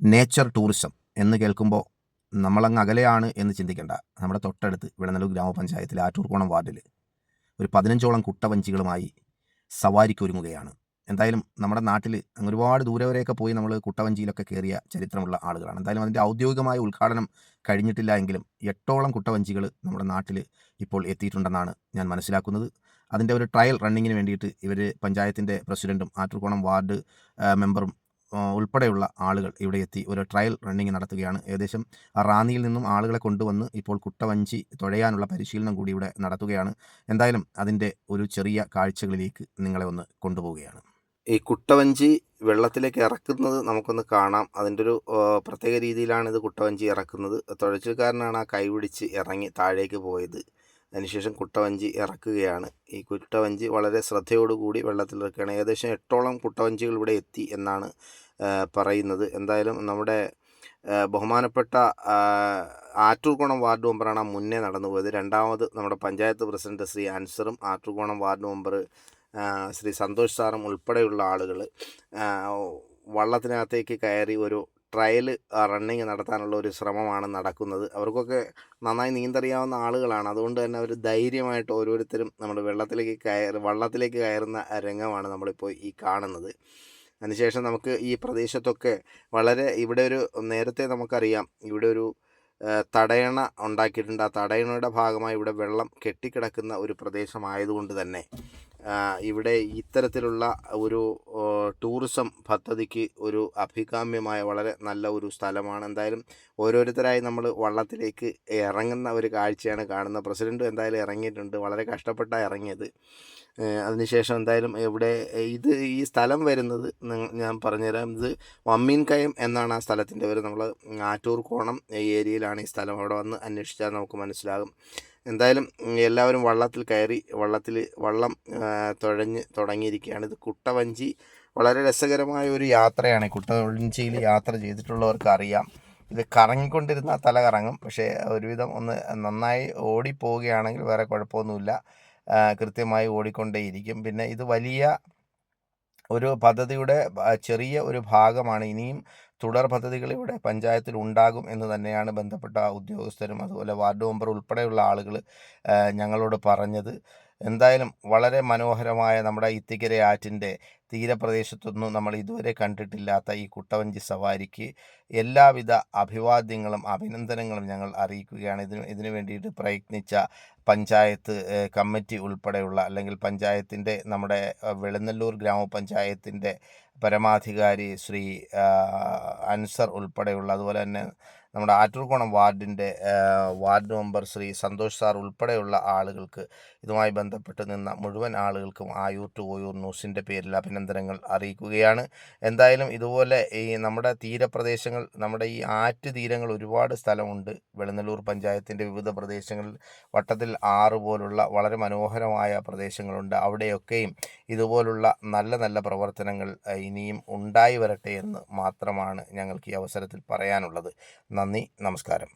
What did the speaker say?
Nature tourism എന്ന് കേൾക്കുമ്പോൾ നമ്മളങ്ങ് അകലെയാണ് എന്ന് ചിന്തിക്കേണ്ട. നമ്മുടെ തൊട്ടടുത്ത് വിളനല്ലൂർ ഗ്രാമപഞ്ചായത്തിൽ ആറ്റൂർക്കോണം വാർഡിൽ ഒരു പതിനഞ്ചോളം കുട്ടവഞ്ചികളുമായി സവാരിക്ക് ഒരുങ്ങുകയാണ്. എന്തായാലും നമ്മുടെ നാട്ടിൽ ഒരുപാട് ദൂരെ വരെയൊക്കെ പോയി നമ്മൾ കുട്ടവഞ്ചിയിലൊക്കെ കയറിയ ചരിത്രമുള്ള ആളുകളാണ്. എന്തായാലും അതിന്റെ ഔദ്യോഗികമായ ഉദ്ഘാടനം കഴിഞ്ഞിട്ടില്ല എങ്കിലും എട്ടോളം കുട്ടവഞ്ചികൾ നമ്മുടെ നാട്ടിൽ ഇപ്പോൾ എത്തിയിട്ടുണ്ടെന്നാണ് ഞാൻ മനസ്സിലാക്കുന്നത്. അതിന്റെ ഒരു ട്രയൽ റണ്ണിങ്ങിന് വേണ്ടിയിട്ട് ഇവർ പഞ്ചായത്തിന്റെ പ്രസിഡന്റും ആറ്റൂർക്കോണം വാർഡ് മെമ്പറും ഉൾപ്പെടെയുള്ള ആളുകൾ ഇവിടെ എത്തി ഒരു ട്രയൽ റണ്ണിങ് നടത്തുകയാണ്. ഏകദേശം റാന്നിയിൽ നിന്നും ആളുകളെ കൊണ്ടുവന്ന് ഇപ്പോൾ കുട്ടവഞ്ചി തുഴയാനുള്ള പരിശീലനം കൂടി ഇവിടെ നടത്തുകയാണ്. എന്തായാലും അതിന്റെ ഒരു ചെറിയ കാഴ്ചകളിലേക്ക് നിങ്ങളെ ഒന്ന് കൊണ്ടുപോവുകയാണ്. ഈ കുട്ടവഞ്ചി വെള്ളത്തിലേക്ക് ഇറക്കുന്നത് നമുക്കൊന്ന് കാണാം. അതിന്റെ ഒരു പ്രത്യേക രീതിയിലാണ് ഇത് കുട്ടവഞ്ചി ഇറക്കുന്നത്. തുഴച്ചിൽക്കാരനാണ് ആ കൈ പിടിച്ച് ഇറങ്ങി താഴേക്ക് പോയത്. അതിനുശേഷം കുട്ടവഞ്ചി ഇറക്കുകയാണ്. ഈ കുട്ടവഞ്ചി വളരെ ശ്രദ്ധയോടുകൂടി വെള്ളത്തിൽ ഇറക്കുകയാണ്. ഏകദേശം എട്ടോളം കുട്ടവഞ്ചികൾ ഇവിടെ എത്തി എന്നാണ് പറയുന്നത്. എന്തായാലും നമ്മുടെ ബഹുമാനപ്പെട്ട ആറ്റൂർകോണം വാർഡ് മെമ്പറാണ് മുന്നേ നടന്നു പോയത്. രണ്ടാമത് നമ്മുടെ പഞ്ചായത്ത് പ്രസിഡന്റ് ശ്രീ അൻസറും ആറ്റൂർക്കോണം വാർഡ് മെമ്പർ ശ്രീ സന്തോഷ് സാറും ഉൾപ്പെടെയുള്ള ആളുകൾ വള്ളത്തിനകത്തേക്ക് കയറി ഒരു ട്രയൽ റണ്ണിങ് നടത്താനുള്ള ഒരു ശ്രമമാണ് നടക്കുന്നത്. അവർക്കൊക്കെ നന്നായി നീന്തറിയാവുന്ന ആളുകളാണ്. അതുകൊണ്ട് തന്നെ അവർ ധൈര്യമായിട്ട് ഓരോരുത്തരും നമ്മൾ വെള്ളത്തിലേക്ക് കയറി വള്ളത്തിലേക്ക് കയറുന്ന രംഗമാണ് നമ്മളിപ്പോൾ ഈ കാണുന്നത്. അതിനുശേഷം നമുക്ക് ഈ പ്രദേശത്തൊക്കെ വളരെ ഇവിടെ ഒരു നേരത്തെ നമുക്കറിയാം ഇവിടെ ഒരു തടയണ ഉണ്ടാക്കിയിട്ടുണ്ട്. ആ തടയണയുടെ ഭാഗമായി ഇവിടെ വെള്ളം കെട്ടിക്കിടക്കുന്ന ഒരു പ്രദേശമായതുകൊണ്ട് തന്നെ. ഇവിടെ ഇത്തരത്തിലുള്ള ഒരു ടൂറിസം പദ്ധതിക്ക് ഒരു അഭികാമ്യമായ വളരെ നല്ല ഒരു സ്ഥലമാണ്. എന്തായാലും ഓരോരുത്തരായി നമ്മൾ വള്ളത്തിലേക്ക് ഇറങ്ങുന്ന ഒരു കാഴ്ചയാണ് കാണുന്നത്. പ്രസിഡന്റ് എന്തായാലും ഇറങ്ങിയിട്ടുണ്ട്. വളരെ കഷ്ടപ്പെട്ടാണ് ഇറങ്ങിയത്. അതിനുശേഷം എന്തായാലും ഇവിടെ ഇത് ഈ സ്ഥലം വരുന്നത് ഞാൻ പറഞ്ഞുതരാം. ഇത് വമ്മീൻകയം എന്നാണ് ആ സ്ഥലത്തിന്റെ പേര്. നമ്മൾ ആറ്റൂർ കോണം ഏരിയയിലാണ് ഈ സ്ഥലം അവിടെ വന്ന് അന്വേഷിച്ചാൽ നമുക്ക് മനസ്സിലാകും. എന്തായാലും എല്ലാവരും വള്ളത്തിൽ കയറി വള്ളത്തിൽ വള്ളം തുഴഞ്ഞ് തുടങ്ങിയിരിക്കുകയാണ്. ഇത് കുട്ടവഞ്ചി വളരെ രസകരമായ ഒരു യാത്രയാണ്. കുട്ടവഞ്ചിയിൽ യാത്ര ചെയ്തിട്ടുള്ളവർക്ക് അറിയാം ഇത് കറങ്ങിക്കൊണ്ടിരുന്ന തല കറങ്ങും. പക്ഷേ ഒരുവിധം ഒന്ന് നന്നായി ഓടിപ്പോവുകയാണെങ്കിൽ വേറെ കുഴപ്പമൊന്നുമില്ല. കൃത്യമായി ഓടിക്കൊണ്ടേയിരിക്കും. പിന്നെ ഇത് വലിയ ഒരു പദ്ധതിയുടെ ചെറിയ ഒരു ഭാഗമാണ്. ഇനിയും തുടർ പദ്ധതികൾ ഇവിടെ പഞ്ചായത്തിൽ ഉണ്ടാകും എന്ന് തന്നെയാണ് ബന്ധപ്പെട്ട ഉദ്യോഗസ്ഥരും അതുപോലെ വാർഡ് മെമ്പർ ഉൾപ്പെടെയുള്ള ആളുകൾ ഞങ്ങളോട് പറഞ്ഞത്. എന്തായാലും വളരെ മനോഹരമായ നമ്മുടെ ഇത്തിക്കര ആറ്റിന്റെ തീരപ്രദേശത്തൊന്നും നമ്മൾ ഇതുവരെ കണ്ടിട്ടില്ലാത്ത ഈ കുട്ടവഞ്ചി സവാരിക്ക് എല്ലാവിധ അഭിവാദ്യങ്ങളും അഭിനന്ദനങ്ങളും ഞങ്ങൾ അറിയിക്കുകയാണ്. ഇതിന് ഇതിനു വേണ്ടിയിട്ട് പ്രയത്നിച്ച പഞ്ചായത്ത് കമ്മിറ്റി ഉൾപ്പെടെയുള്ള അല്ലെങ്കിൽ പഞ്ചായത്തിന്റെ നമ്മുടെ വെളുന്നല്ലൂർ ഗ്രാമപഞ്ചായത്തിന്റെ പരമാധികാരി ശ്രീ അൻസർ ഉൾപ്പെടെയുള്ള അതുപോലെ തന്നെ നമ്മുടെ Attoorkonam വാർഡിന്റെ ward member Shri Santhosh sir ഉൾപ്പെടെയുള്ള ആളുകൾക്ക് ഇതുമായി ബന്ധപ്പെട്ട് നിന്ന മുഴുവൻ ആളുകൾക്കും ആയൂർ ടു ഓയൂർ ന്യൂസിന്റെ പേരിൽ അഭിനന്ദനങ്ങൾ അറിയിക്കുകയാണ്. എന്തായാലും ഇതുപോലെ ഈ നമ്മുടെ തീരപ്രദേശങ്ങൾ നമ്മുടെ ഈ ആറ്റ് തീരങ്ങൾ ഒരുപാട് സ്ഥലമുണ്ട്. വെളുന്നല്ലൂർ പഞ്ചായത്തിന്റെ വിവിധ പ്രദേശങ്ങളിൽ വട്ടത്തിൽ ആറ് പോലുള്ള വളരെ മനോഹരമായ പ്രദേശങ്ങളുണ്ട്. അവിടെയൊക്കെയും ഇതുപോലുള്ള നല്ല നല്ല പ്രവർത്തനങ്ങൾ ഇനിയും ഉണ്ടായി വരട്ടെ എന്ന് മാത്രമാണ് ഞങ്ങൾക്ക് ഈ അവസരത്തിൽ പറയാനുള്ളത്. നന്ദി നമസ്കാരം.